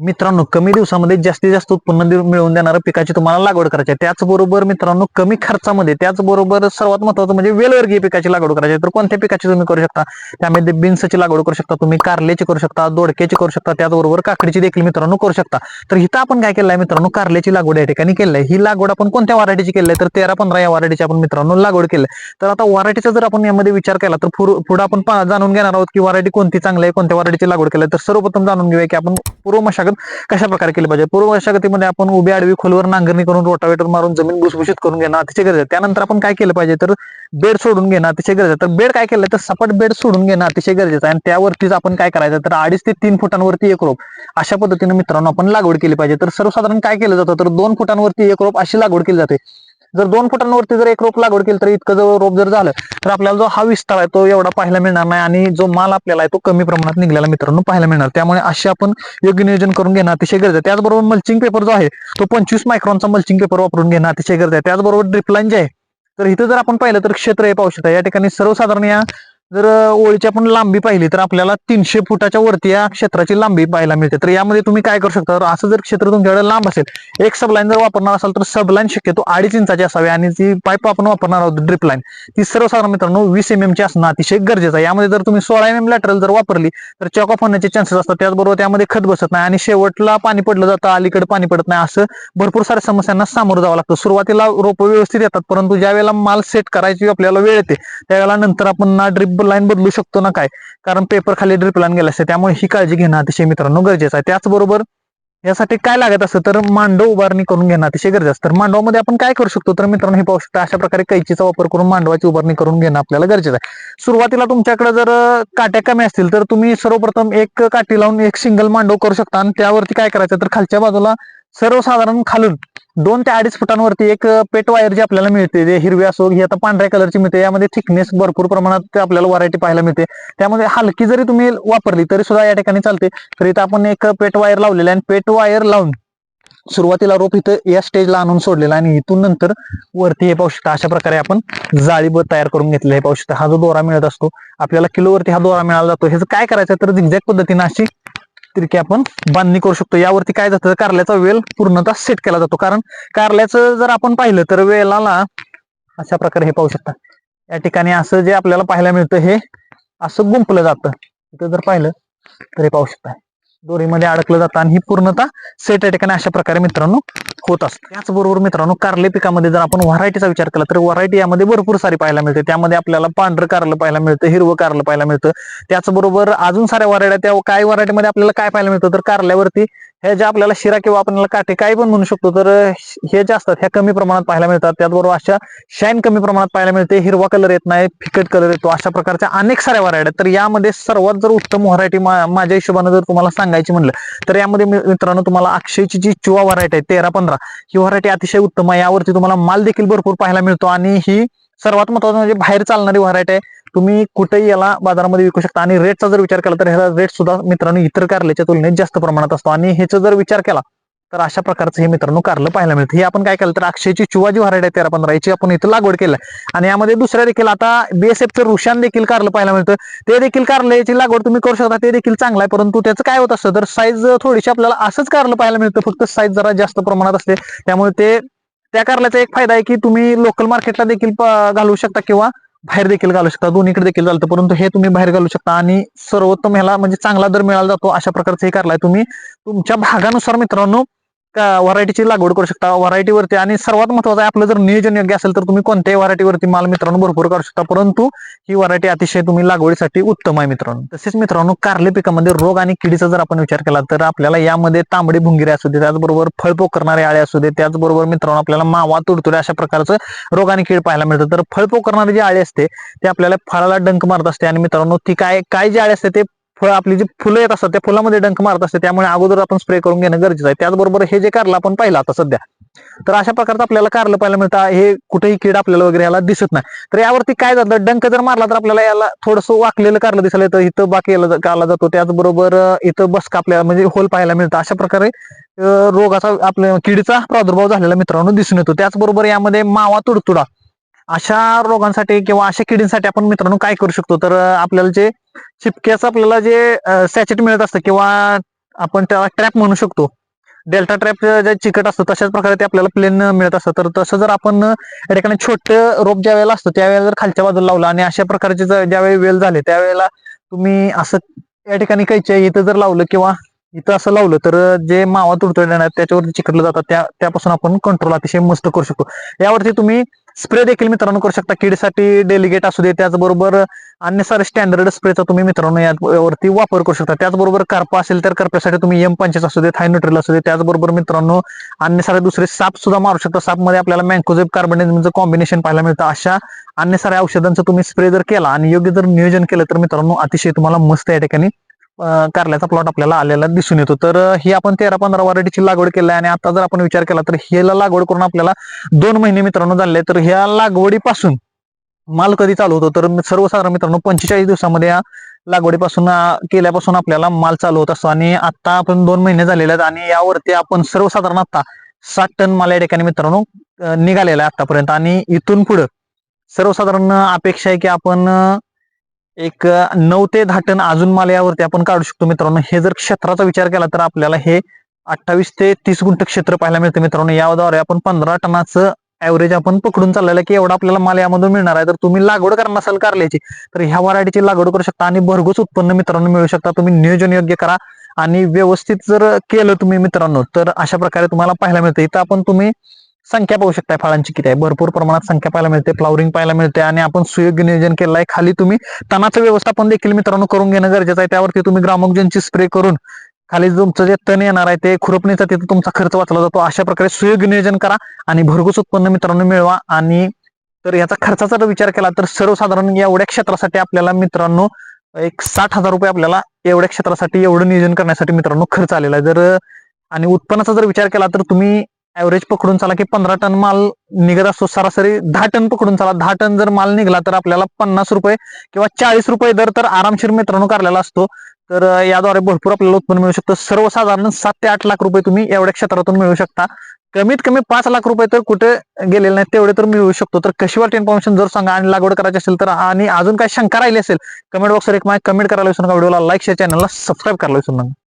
मित्रांनो कमी दिवसामध्ये जास्तीत जास्त उत्पन्न मिळवून देणाऱ्या पिकाची तुम्हाला लागवड करायची आहे. त्याचबरोबर मित्रांनो कमी खर्चामध्ये त्याचबरोबर सर्वात महत्वाचं म्हणजे वेलवर्गीय पिकाची लागवड करायची आहे. तर कोणत्या पिकाची तुम्ही करू शकता? त्यामध्ये बीन्सची लागवड करू शकता तुम्ही कारल्याची करू शकता दोडक्याची करू शकता त्याचबरोबर काकडीची देखील मित्रांनो करू शकता. तर इथं आपण काय केलं आहे मित्रांनो कारल्याची लागवड या ठिकाणी केली आहे ही लागवड आपण कोणत्या व्हरायटीची केली आहे तर तेरा पंधरा या व्हरायटीची आपण मित्रांनो लागवड केली तर आता व्हरायटीचा जर आपण यामध्ये विचार केला तर पुढे आपण जाणून घेणार आहोत की व्हरायटी कोणती चांगली आहे कोणत्या व्हरायटीची लागवड केली आहे. तर सर्वप्रथम जाणून घेऊया की आपण पूर्व मशागत कशा प्रकारे केली पाहिजे? पूर्व मशागतीमध्ये आपण उभी आडवी खोलवर नांगरणी करून रोटावेटर मारून जमीन भुसभुशीत करून घेणं अतिशय गरजेचं आहे. त्यानंतर आपण काय केलं पाहिजे? तर बेड सोडून घेणं अतिशय गरजेचं आहे. तर बेड काय केलं? तर सपाट बेड सोडून घेणं अतिशय गरजेचं आहे. आणि त्यावरतीच आपण काय करायचं? तर अडीच ते तीन फुटांवरती एक रोप. अशा पद्धतीने मित्रांनो आपण लागवड केली पाहिजे. तर सर्वसाधारण काय केलं जातं? तर दोन फुटांवरती एक रोप अशी लागवड केली जाते. जर दोन फुटांवरती जर एक रोप लागवड केली तर इतकं जर रोप जर झालं तर आपल्याला जो हा विस्तार आहे तो एवढा पाहायला मिळणार नाही आणि जो माल आपल्याला आहे तो कमी प्रमाणात निघालेला मित्रांनो पाहायला मिळणार. त्यामुळे असे आपण योग्य नियोजन करून घेणं अतिशय गरज आहे. त्याचबरोबर मल्चिंग पेपर जो आहे तो पंचवीस मायक्रॉनचा मल्चिंग पेपर वापरून घेणं अतिशय गरज आहे. त्याचबरोबर ड्रिपलाईन जे आहे तर इथं जर आपण पाहिलं तर क्षेत्र हे पाहू शकता. या ठिकाणी सर्वसाधारण या जर ओळीची आपण लांबी पाहिली तर आपल्याला तीनशे फुटाच्या वरती या क्षेत्राची लांबी पाहायला मिळते. तर यामध्ये तुम्ही काय करू शकता? तर असं जर क्षेत्र तुमच्याकडे लांब असेल एक सबलाईन जर वापरणार असाल तर सबलाईन शक्यतो अडीच इंचाची असावी आणि जी पाईप आपण वापरणार आहोत ड्रिप लाईन ती सर्वसाधारण मित्रांनो वीस एम ची असणं अतिशय गरजेचं आहे. यामध्ये जर तुम्ही सोळा एम एम लॅटरल जर वापरली तर चॉक ऑफ होण्याचे चान्सेस असतात. त्याचबरोबर त्यामध्ये खत बसत नाही आणि शेवटला पाणी पडलं जातं अलीकडे पाणी पडत नाही असं भरपूर साऱ्या समस्यांना सामोरं जावं लागतं. सुरुवातीला रोप व्यवस्थित येतात परंतु ज्या वेळेला माल सेट करायची आपल्याला वेळ येते त्यावेळेला नंतर आपण ना ड्रिप लाईन बदलू शकतो ना काय? कारण पेपर खाली ड्रिप लाईन गेला असते त्यामुळे ही काळजी घेणं अतिशय मित्रांनो गरजेचं आहे. त्याचबरोबर यासाठी काय लागत असतं तर मांडव उभारणी करून घेणं अतिशय गरजेचं असतं. तर मांडवामध्ये आपण काय करू शकतो तर मित्रांनो हे पाहू शकता अशा प्रकारे कैचीचा वापर करून मांडवाची उभारणी करून घेणं आपल्याला गरजेचं आहे. सुरुवातीला तुमच्याकडे जर काट्या कमी असतील तर तुम्ही सर्वप्रथम एक काठी लावून एक सिंगल मांडव करू शकता. आणि त्यावरती काय करायचं तर खालच्या बाजूला सर्वसाधारण खालून दोन ते अडीच फुटांवरती एक पेट वायर जी आपल्याला मिळते जे हिरवी असो ही आता पांढऱ्या कलरची मिळते. यामध्ये थिकनेस भरपूर प्रमाणात आपल्याला व्हरायटी पाहायला मिळते. त्यामध्ये हलकी जरी तुम्ही वापरली तरी सुद्धा या ठिकाणी चालते. तर इथं आपण एक पेट वायर लावलेला आहे आणि पेट वायर लावून सुरुवातीला रोप इथं या स्टेजला आणून सोडलेला आणि इथून नंतर वरती हे पाहू शकता अशा प्रकारे आपण जाळी तयार करून घेतलं हे पाहू शकता हा जो दोरा मिळत असतो आपल्याला किलोवरती हा दोरा मिळाला जातो. ह्याचं काय करायचं तर झिगझॅग पद्धतीनं अशी तिरकी आपण बांधणी करू शकतो. यावरती काय जातं? कारल्याचा वेल पूर्णतः सेट केला जातो. कारण कारल्याचं जर आपण पाहिलं तर वेलाला अशा प्रकारे हे पाहू शकता. या ठिकाणी असं जे आपल्याला पाहायला मिळतं हे असं गुंपलं जातं. इथं जर पाहिलं तर हे पाहू शकता. दोरीमध्ये अडकलं जातं आणि ही पूर्णतः सेट या ठिकाणी अशा प्रकारे मित्रांनो होत असतं. त्याचबरोबर मित्रांनो कारले पिकामध्ये जर आपण व्हरायटीचा विचार केला तर व्हरायटी यामध्ये भरपूर सारी पाहायला मिळते. त्यामध्ये आपल्याला पांढरं कारलं पाहायला मिळतं हिरवं कारलं पाहायला मिळतं. त्याचबरोबर अजून साऱ्या व्हरायट्या त्या काय व्हरायटीमध्ये आपल्याला काय पाहायला मिळतं? तर कारल्यावरती हे ज्या आपल्याला शिरा किंवा आपण काटे काही पण म्हणू शकतो तर हे जे असतात ह्या कमी प्रमाणात पाहायला मिळतात. त्याचबरोबर अशा शाईन कमी प्रमाणात पाहायला मिळते. हिरवा कलर येत नाही फिकट कलर येतो. अशा प्रकारच्या अनेक साऱ्या व्हरायट्या तर यामध्ये सर्वात जर उत्तम व्हरायटी माझ्या हिशोबाने जर तुम्हाला सांगायची म्हणलं तर यामध्ये मित्रांनो तुम्हाला अक्षयची जी चुवा व्हरायटी आहे तेरा पंधरा ही व्हरायटी अतिशय उत्तम आहे. यावरती तुम्हाला माल देखील भरपूर पाहायला मिळतो. आणि ही सर्वात महत्वाचं म्हणजे बाहेर चालणारी व्हरायटी आहे. तुम्ही कुठेही याला बाजारामध्ये विकू शकता. आणि रेटचा जर विचार केला तर ह्याचा रेट सुद्धा मित्रांनो इतर कारल्याच्या तुलनेत जास्त प्रमाणात असतो. आणि ह्याचा जर विचार केला तर अशा प्रकारचं हे मित्रांनो कारलं पाहायला मिळतं. हे आपण काय केलं तर अक्षयची चुवा जी व्हरायटी आहे तेरा पंधरा. याची आपण इथं लागवड केलं आणि यामध्ये दुसऱ्या देखील आता बीएसएफचं रुशान देखील कारलं पाहायला मिळतं. ते देखील कारलं याची लागवड तुम्ही करू शकता. ते देखील चांगलं आहे. परंतु त्याचं काय होत असतं तर साईज थोडीशी आपल्याला असंच कारलं पाहायला मिळतं. फक्त साईज जरा जास्त प्रमाणात असते. त्यामुळे ते त्या कारल्याचा एक फायदा आहे की तुम्ही लोकल मार्केटला देखील घालवू शकता किंवा बाहेर देखील घालू शकता दोन्हीकडे देखील चालतं. परंतु हे तुम्ही बाहेर घालू शकता आणि सर्वोत्तम ह्याला म्हणजे चांगला दर मिळाला जातो अशा प्रकारचं हे कारलाय तुम्ही. तुमच्या भागानुसार मित्रांनो व्हरायटीची लागवड करू शकता? व्हरायटीवरती आणि सर्वात महत्वाचं आहे आपलं जर नियोजन योग्य असेल तर तुम्ही कोणत्याही व्हरायटीवरती माल मित्रांनो भरपूर करू शकता परंतु ही व्हरायटी अतिशय तुम्ही लागवडीसाठी उत्तम आहे मित्रांनो. तसेच मित्रांनो कारले पिकामध्ये रोग आणि किडीचा जर आपण विचार केला तर आपल्याला यामध्ये तांबडी भुंगिरे असू दे त्याचबरोबर फळ पोकरणारे आळे असू दे त्याचबरोबर मित्रांनो आपल्याला मावा तुडतुडे अशा प्रकारचं रोग आणि कीड पाहायला मिळतं. तर फळ पोकरणारी जी आळे असते ते आपल्याला फळाला डंक मारत असते. आणि मित्रांनो ती काय काय जी आळे असते ते फळ आपली जी फुलं येत असतात त्या फुलामध्ये डंक मारत असते त्यामुळे अगोदर आपण स्प्रे करून घेणं गरजेचं आहे. त्याचबरोबर हे जे कारलं आपण पाहिलं आता सध्या तर अशा प्रकारचं आपल्याला कारलं पाहायला मिळतं. हे कुठेही कीड आपल्याला वगैरे याला दिसत नाही. तर यावरती काय जातं डंक जर मारला तर आपल्याला याला थोडंसं वाकलेलं कारलं दिसायला येतं. इथं बाकी याला कारला जातो. त्याचबरोबर इथं बसका आपल्याला म्हणजे होल पाहायला मिळतं. अशा प्रकारे रोगाचा आपल्या किडीचा प्रादुर्भाव झालेला मित्रांनो दिसून येतो. त्याचबरोबर यामध्ये मावा तुडतुडा अशा रोगांसाठी किंवा अशा किडींसाठी आपण मित्रांनो काय करू शकतो? तर आपल्याला जे चिपक्याचं आपल्याला जे सॅचेट मिळत असतं किंवा आपण त्याला ट्रॅप म्हणू शकतो. डेल्टा ट्रॅप जे चिकट असतं तशाच प्रकारे ते आपल्याला प्लेन मिळत असतं. तर तसं जर आपण या ठिकाणी छोटं रोप ज्या वेळेला असतं त्यावेळेला जर खालच्या बाजूला लावलं आणि अशा प्रकारचे जर ज्यावेळी वेल झाले त्यावेळेला तुम्ही असं या ठिकाणी कैच्या इथं जर लावलं किंवा इथं असं लावलं तर जे मावा तुडतुड्या त्याच्यावरती चिकटलं जातात त्या त्यापासून आपण कंट्रोल अतिशय मस्त करू शकतो. यावरती तुम्ही स्प्रे देखील मित्रांनो करू शकता. किडसाठी डेलिगेट असू दे त्याचबरोबर अन्य सारे स्टँडर्ड स्प्रेचा तुम्ही मित्रांनो यावरती वापर करू शकता. त्याचबरोबर कार्पा असेल तर कार्प्यासाठी तुम्ही एम पंचेस असू दे थायनोट्रिल असू दे त्याचबरोबर मित्रांनो अन्य सारे दुसरे साप सुद्धा मारू शकता. सापमध्ये आपल्याला मँकोजेब कार्बोनेजमचं कॉम्बिनेशन पाहायला मिळतं. अशा अन्य साऱ्या औषधांचं तुम्ही स्प्रे जर केला आणि योग्य जर नियोजन केलं तर मित्रांनो अतिशय तुम्हाला मस्त या ठिकाणी कारल्याचा प्लॉट आपल्याला आलेला दिसून येतो. तर ही आपण तेरा पंधरा व्हरायटीची लागवड केली आहे आणि आता जर आपण विचार केला तर ह्याला लागवड करून आपल्याला दोन महिने मित्रांनो झाले. तर ह्या लागवडीपासून माल कधी चालू होतो? तर सर्वसाधारण मित्रांनो पंचेचाळीस दिवसामध्ये या लागवडीपासून केल्यापासून आपल्याला माल चालू होत असतो. आणि आता आपण दोन महिने झालेले आहेत आणि यावरती आपण सर्वसाधारण आता साठ टन माल या ठिकाणी मित्रांनो निघालेला आहे आतापर्यंत. आणि इथून पुढं सर्वसाधारण अपेक्षा आहे की आपण एक नऊ ते दहा टन अजून माल यावरती आपण काढू शकतो मित्रांनो. हे जर क्षेत्राचा विचार केला तर आपल्याला हे अठ्ठावीस ते तीस गुंठ क्षेत्र पाहायला मिळतं मित्रांनो. याद्वारे आपण पंधरा टनाचं ऍव्हरेज आपण पकडून चाललेलं आहे की एवढा आपल्याला माल यामधून मिळणार आहे. तर तुम्ही लागवड करणार असाल कारल्याची तर ह्या व्हरायटीची लागवड करू शकता आणि भरघोस उत्पन्न मित्रांनो मिळू शकता. तुम्ही नियोजन योग्य करा आणि व्यवस्थित जर केलं तुम्ही मित्रांनो तर अशा प्रकारे तुम्हाला पाहायला मिळतं. इथं आपण तुम्ही संख्या पाहू शकता फळांची किती आहे? भरपूर प्रमाणात संख्या पाहायला मिळते फ्लॉवरिंग पाहायला मिळते आणि आपण सुयोग्य नियोजन केलं आहे खाली तुम्ही तणाचं व्यवस्थापन देखील मित्रांनो करून घेणं गरजेचं आहे. त्यावरती तुम्ही ग्रामोगजनची स्प्रे करून खाली तुमचं जे तण येणार आहे ते खुरपणीचा तिथं तुमचा खर्च वाचला जातो. अशा प्रकारे सुयोग्य नियोजन करा आणि भरघोस उत्पन्न मित्रांनो मिळवा आणि तर याचा खर्चाचा जर विचार केला तर सर्वसाधारण एवढ्या क्षेत्रासाठी आपल्याला मित्रांनो एक साठ हजार रुपये आपल्याला एवढ्या क्षेत्रासाठी एवढं नियोजन करण्यासाठी मित्रांनो खर्च आलेला आहे. जर आणि उत्पन्नाचा जर विचार केला तर तुम्ही ऍव्हरेज पकडून चाला की पंधरा टन माल निघत असतो. सरासरी दहा टन पकडून चला. दहा टन जर माल निघाला तर आपल्याला पन्नास रुपये किंवा चाळीस रुपये दर तर आरामशीर मित्रांनो काढलेला असतो. तर याद्वारे भरपूर आपल्याला उत्पन्न मिळू शकतं. सर्वसाधारण सात ते आठ लाख रुपये तुम्ही एवढ्या क्षेत्रातून मिळू शकता. कमीत कमी पाच लाख रुपये तर कुठे गेलेले नाही तेवढे तर मिळू शकतो. तर कशी वाटते इन्फॉर्मेशन जर सांगा आणि लागवड करायची असेल तर आणि अजून काय शंका राहिली असेल कमेंट बॉक्सवर एक माहिती कमेंट करायला विसरू नका. व्हिडिओला लाईक शेअर चॅनलला सबस्क्राईब करायला विसरू नका.